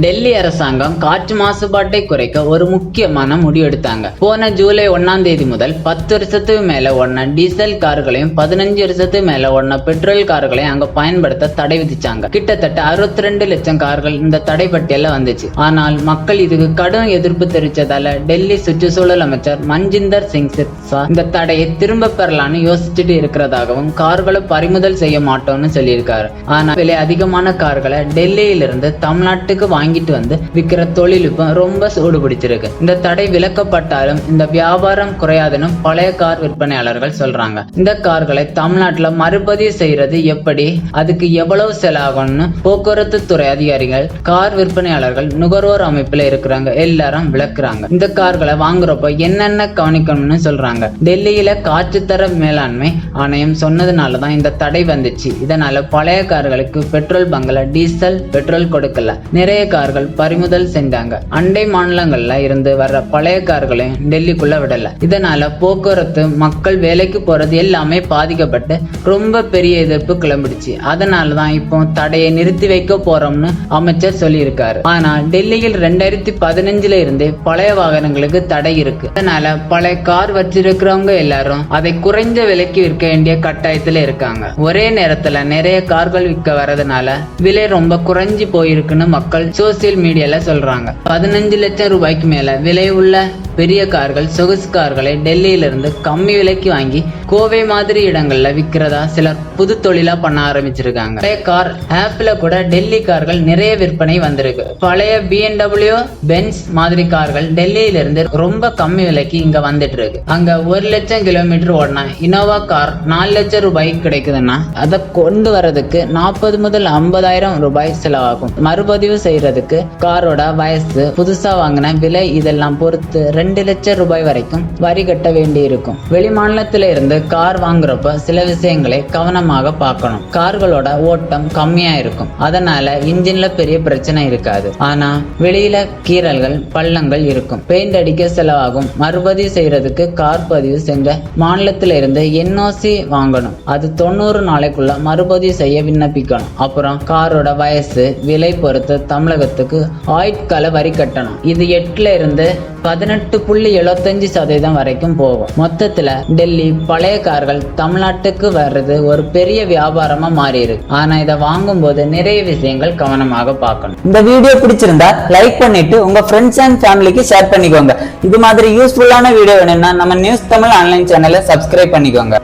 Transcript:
டெல்லி அரசாங்கம் காற்று மாசுபாட்டை குறைக்க ஒரு முக்கியமான முடிவெடுத்தாங்க போன ஜூலை ஒன்னாம் தேதி முதல் பத்து வருஷத்துக்கு மேல ஒன்ன டீசல் கார்களையும் பதினஞ்சு வருஷத்துக்கு மேல ஒன்ன பெட்ரோல் கார்களையும் அங்க பயன்படுத்த தடை விதிச்சாங்க. கிட்டத்தட்ட அறுபத்தி ரெண்டு லட்சம் கார்கள் இந்த தடை பட்டியல வந்துச்சு. ஆனால் மக்கள் இதுக்கு கடும் எதிர்ப்பு தெரிவிச்சதால டெல்லி சுற்றுச்சூழல் அமைச்சர் மஞ்சிந்தர் சிங் சிர்சா இந்த தடையை திரும்ப பெறலான்னு யோசிச்சுட்டு இருக்கிறதாகவும் கார்களை பறிமுதல் செய்ய மாட்டோம்னு சொல்லியிருக்காரு. ஆனா விலை அதிகமான கார்களை டெல்லியிலிருந்து தமிழ்நாட்டுக்கு வாங்கிட்டு வந்து விற்கிற தொழில்நுட்பம் ரொம்ப சூடு பிடிச்சிருக்கு. இந்த தடை விலக்கப்பட்டாலும் இந்த வியாபாரம் குறையாதுன்னு பழைய கார் விற்பனையாளர்கள் சொல்றாங்க. இந்த கார்களை தமிழ்நாட்டுல மறுபதிவு செய்யறது எப்படி? அதுக்கு எவ்வளவு செலவாகும்னு போக்குவரத்து துறை அதிகாரிகள் கார் விற்பனையாளர்கள் நுகர்வோர் அமைப்புல இருக்கிறாங்க. எல்லாரும் விளக்குறாங்க. இந்த கார்களை வாங்குறப்ப என்னென்ன கவனிக்கணும்னு சொல்றாங்க. டெல்லியில காற்றுத்தர மேலாண்மை ஆணையம் சொன்னதுனால தான் இந்த தடை வந்துச்சு. இதனால பழைய கார்களுக்கு பெட்ரோல் பங்கல டீசல் பெட்ரோல் கொடுக்கல. நிறைய கார்கள் பறிமுதல் செஞ்சாங்க. அண்டை மாநிலங்கள்ல இருந்து வர்ற பழைய கார்களையும் டெல்லிக்குள்ள விடல. இதனால போக்குவரத்து மக்கள் வேலைக்கு போறது எல்லாமே பாதிக்கப்பட்டு ரொம்ப பெரிய எதிர்ப்பு கிளம்பிடுச்சு. அதனால தான் இப்போ தடையை நிறுத்தி வைக்க போறோம்னு அமைச்சர் சொல்லியிருக்காரு. ஆனா டெல்லியில் ரெண்டாயிரத்தி பதினஞ்சுல இருந்தே பழைய வாகனங்களுக்கு தடை இருக்கு. அதனால பழைய கார் வச்சிருக்கிறவங்க எல்லாரும் அதை குறைந்த விலைக்கு விற்க வேண்டிய கட்டாயத்துல இருக்காங்க. ஒரே நேரத்துல நிறைய கார்கள் விற்க வரதுனால விலை ரொம்ப குறைஞ்சு போயிருக்குன்னு மக்கள் சோசியல் மீடியால சொல்றாங்க. பதினஞ்சு லட்சம் ரூபாய்க்கு மேல விலை உள்ள பெரிய கார்கள் சொகுசு கார்களை டெல்லியிலிருந்து கம்மி விலைக்கு வாங்கி கோவை மாதிரி இடங்கள்ல விற்கிறதா சிலர் புது தொழிலா பண்ண ஆரம்பிச்சிருக்காங்க. பழைய கார் ஆப்ல கூட டெல்லி கார்கள் நிறைய விற்பனை வந்திருக்கு. பழைய பிஎன்டபிள்யூ பென்ஸ் மாதிரி கார்கள் டெல்லியிலிருந்து ரொம்ப கம்மி விலைக்கு இங்க வந்துட்டு இருக்கு அங்க ஒரு லட்சம் கிலோமீட்டர் ஓடினா இனோவா கார் நாலு லட்சம் ரூபாய்க்கு கிடைக்குதுன்னா அதை கொண்டு வரதுக்கு நாற்பது முதல் ஐம்பதாயிரம் ரூபாய் செலவாகும். மறுபதிவு செய்யறதுக்கு காரோட வயசு புதுசா வாங்கின விலை இதெல்லாம் பொறுத்து ரெண்டு லட்சம் ரூபாய் வரைக்கும் வரி கட்ட வேண்டி இருக்கும் வெளி இருந்து கார் வாங்குறப்ப சில விஷயங்களை கவனமாக பார்க்கணும். கார்களோட ஓட்டம் கம்மியா இருக்கும். அதனால இன்ஜின்ல பெரிய பிரச்சனை இருக்காது. ஆனா வெளியில கீறல்கள் பள்ளங்கள் இருக்கும். பெயிண்ட் அடிக்க செலவாகும். மறுபதிவு செய்யறதுக்கு கார் பதிவு செஞ்ச மாநிலத்தில இருந்து என்ஓசி வாங்கணும். அது தொண்ணூறு நாளைக்குள்ள மறுபதிவு செய்ய விண்ணப்பிக்கணும். அப்புறம் காரோட வயசு விலை பொறுத்து தமிழகத்துக்கு ஆயுட்கால வரி கட்டணும். இது எட்டுல இருந்து பதினெட்டு புள்ளி எழுபத்தஞ்சு சதவீதம் வரைக்கும் போகும். மொத்தத்துல டெல்லி பழைய கார்கள் தமிழ்நாட்டுக்கு வர்றது ஒரு பெரிய வியாபாரமா மாறி இருக்கு ஆனா இதை வாங்கும்போது நிறைய விஷயங்கள் கவனமாக பார்க்கணும். இந்த வீடியோ பிடிச்சிருந்தா லைக் பண்ணிட்டு உங்க ஃப்ரெண்ட்ஸ் அண்ட் ஃபேமிலிக்கு ஷேர் பண்ணிக்கோங்க. இது மாதிரி யூஸ்ஃபுல்லான வீடியோ வேணும்னா நம்ம நியூஸ் தமிழ் ஆன்லைன் சேனலை சப்ஸ்கிரைப் பண்ணிக்கோங்க.